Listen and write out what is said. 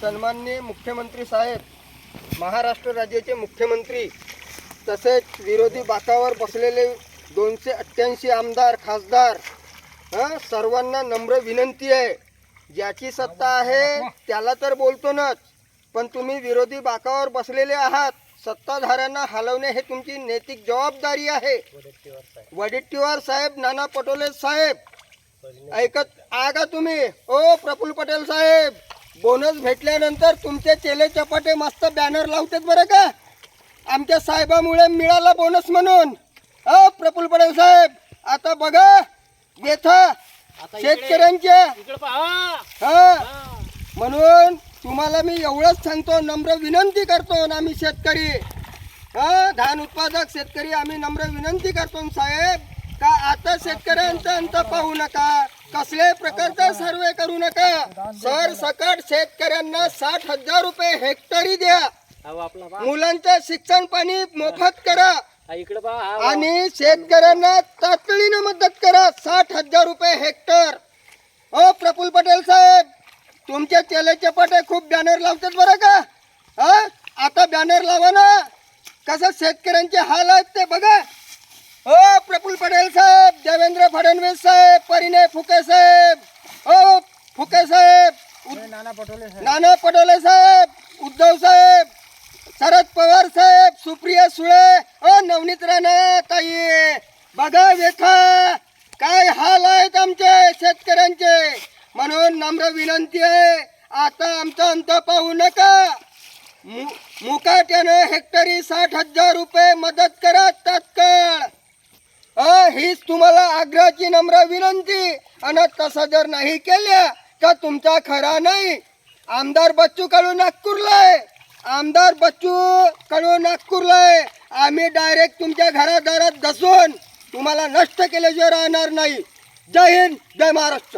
सन्माननीय मुख्यमंत्री साहेब महाराष्ट्र राज्याचे मुख्यमंत्री तसेच विरोधी बाकावर बसलेले दोनशे अठ्ठ्याऐंशी आमदार खासदार हां सर्वांना नम्र विनंती आहे. ज्याची सत्ता आहे त्याला तर बोलतोनच. पण तुम्ही विरोधी बाकावर बसलेले आहात सत्ताधाऱ्यांना हलवणे हे तुमची नैतिक जबाबदारी आहे. वडेट्टीवार साहेब नाना पटोले साहेब ऐकत आहे का तुम्ही? ओ प्रफुल्ल पटेल साहेब बोनस भेटल्यानंतर तुमचे चेले चपाटे मस्त बॅनर लावतात बरं का? आमच्या साहेबामुळे मिळाला बोनस म्हणून. अ प्रफुल्ल पटेल साहेब. आता बघा शेतकऱ्यांच्या. पहा. हा. म्हणून तुम्हाला मी एवढंच सांगतो नम्र विनंती करतो ना आम्ही शेतकरी. हा धान उत्पादक शेतकरी आम्ही नम्र विनंती करतो साहेब. का आता शेतकऱ्यांचा अंत पाहू नका. कसल्याही प्रकारचा सर्वे करू नका? सर सकट शेतकऱ्यांना साठ हजार रुपये हेक्टरी द्या. मुलांचं शिक्षण पाणी मोफत करा. आणि शेतकऱ्यांना तातडीनं मदत करा. साठ हजार रुपये हेक्टर. हो प्रफुल्ल पटेल साहेब तुमच्या तेलाच्या पाट्या खूप बॅनर लावतात बरं का? हा आता बॅनर लावा ना. कसं शेतकऱ्यांचे हाल आहेत ते बघा हो प्रफुल्ल पटेल साहेब देवेंद्र फडणवीस साहेब परिणय फुके साहेब. हो फुके साहेब. उद- नाना पटोले साहेब. उद्धव साहेब शरद पवार साहेब सुप्रिया सुळे. अ नवनीत राणा ताई. बघा व्यथा काय हाल आहेत आमचे शेतकऱ्यांचे? म्हणून नम्र विनंती आहे आता आमचा अंत पाहू नका. मुकाट्यानं हेक्टरी साठ हजार रुपये मदत करा तात्काळ अ हीच तुम्हाला आग्रहाची नम्र विनंती आणि तसं जर नाही केल्या तर तुमचा खरा नाही? आमदार बच्चू कडू आहे आमदार बच्चू कडू आहे आम्ही डायरेक्ट तुमच्या घरादारात घसून तुम्हाला नष्ट केल्याशिवाय राहणार नाही. जय हिंद जय महाराष्ट्र.